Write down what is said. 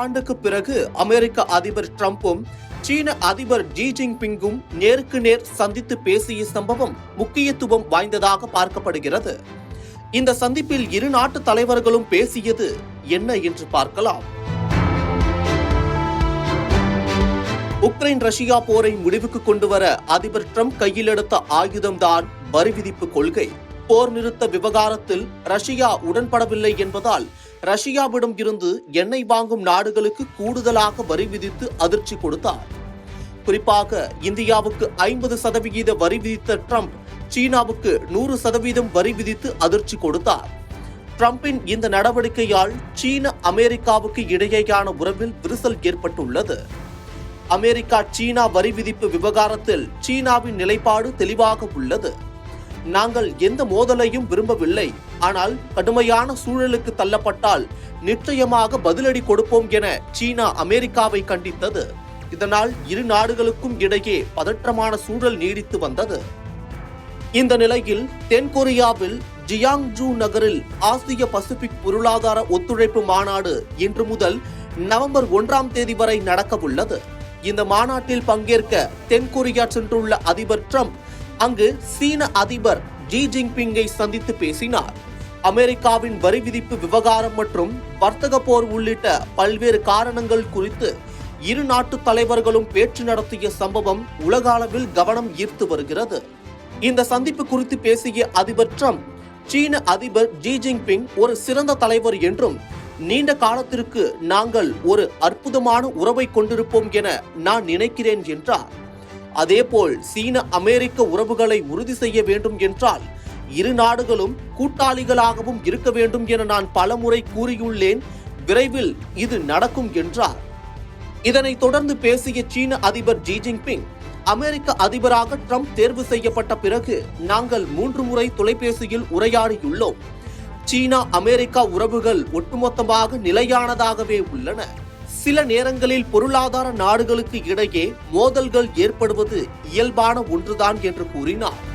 ஓராண்டுக்கு பிறகு அமெரிக்க அதிபர் டிரம்பும் சீன அதிபர் ஜி ஜின்பிங்கும் நேருக்கு நேர் சந்தித்து பேசிய சம்பவம் முக்கியத்துவம் வாய்ந்ததாக பார்க்கப்படுகிறது. இந்த சந்திப்பில் இரு நாட்டு தலைவர்களும் பேசியது என்ன என்று பார்க்கலாம். உக்ரைன் ரஷ்யா போரை முடிவுக்கு கொண்டு வர அதிபர் ட்ரம்ப் கையில் எடுத்த ஆயுதம்தான் வரி விதிப்பு கொள்கை. போர் நிறுத்த விவகாரத்தில் ரஷ்யா உடன்படவில்லை என்பதால் ரஷ்யாவிடம் இருந்து எண்ணெய் வாங்கும் நாடுகளுக்கு கூடுதலாக வரி விதித்து அதிர்ச்சி கொடுத்தார். குறிப்பாக இந்தியாவுக்கு ஐம்பது சதவிகித வரி விதித்த ட்ரம்ப் சீனாவுக்கு நூறு சதவீதம் வரி விதித்து அதிர்ச்சி கொடுத்தார். ட்ரம்பின் இந்த நடவடிக்கையால் சீன அமெரிக்காவுக்கு இடையேயான உறவில் விரிசல் ஏற்பட்டுள்ளது. அமெரிக்கா சீனா வரி விதிப்பு விவகாரத்தில் சீனாவின் நிலைப்பாடு தெளிவாக உள்ளது. நாங்கள் எந்த மோதலையும் விரும்பவில்லை. ஆனால் கடுமையான சூழலுக்கு தள்ளப்பட்டால் நிச்சயமாக பதிலடி கொடுப்போம் என சீனா அமெரிக்காவை கண்டித்தது. இதனால் இரு நாடுகளுக்கும் இடையே பதற்றமான சூழல் நீடித்து வந்தது. இந்த நிலையில் தென்கொரியாவில் ஜியாங்ஜூ நகரில் ஆசிய பசிபிக் பொருளாதார ஒத்துழைப்பு மாநாடு இன்று முதல் நவம்பர் ஒன்றாம் தேதி வரை நடக்கவுள்ளது. இந்த மாநாட்டில் பங்கேற்க தென்கொரியா சென்றுள்ள அதிபர் ட்ரம்ப் அங்கு சீன அதிபர் ஜி ஜின்பிங்கை சந்தித்து பேசினார். அமெரிக்காவின் வரி விதிப்பு விவகாரம் மற்றும் வர்த்தக போர் உள்ளிட்ட பல்வேறு காரணங்கள் குறித்து இரு நாட்டு தலைவர்களும் பேச்சு நடத்திய சம்பவம் உலக அளவில் கவனம் ஈர்த்து வருகிறது. இந்த சந்திப்பு குறித்து பேசிய அதிபர் ட்ரம்ப் சீன அதிபர் ஜி ஜின்பிங் ஒரு சிறந்த தலைவர் என்றும் நீண்ட காலத்திற்கு நாங்கள் ஒரு அற்புதமான உறவை கொண்டிருப்போம் என நான் நினைக்கிறேன் என்றார். அதேபோல் சீன அமெரிக்க உறவுகளை உறுதி செய்ய வேண்டும் என்றால் இரு நாடுகளும் கூட்டாளிகளாகவும் இருக்க வேண்டும் என நான் பலமுறை கூறியுள்ளேன். விரைவில் இது நடக்கும் என்றார். இதனைத் தொடர்ந்து பேசிய சீன அதிபர் ஜி ஜின்பிங் அமெரிக்க அதிபராக ட்ரம்ப் தேர்வு செய்யப்பட்ட பிறகு நாங்கள் மூன்று முறை தொலைபேசியில் உரையாடியுள்ளோம். சீனா அமெரிக்கா உறவுகள் ஒட்டுமொத்தமாக நிலையானதாகவே உள்ளன. சில நேரங்களில் பொருளாதார நாடுகளுக்கு இடையே மோதல்கள் ஏற்படுவது இயல்பான ஒன்றுதான் என்று கூறினார்.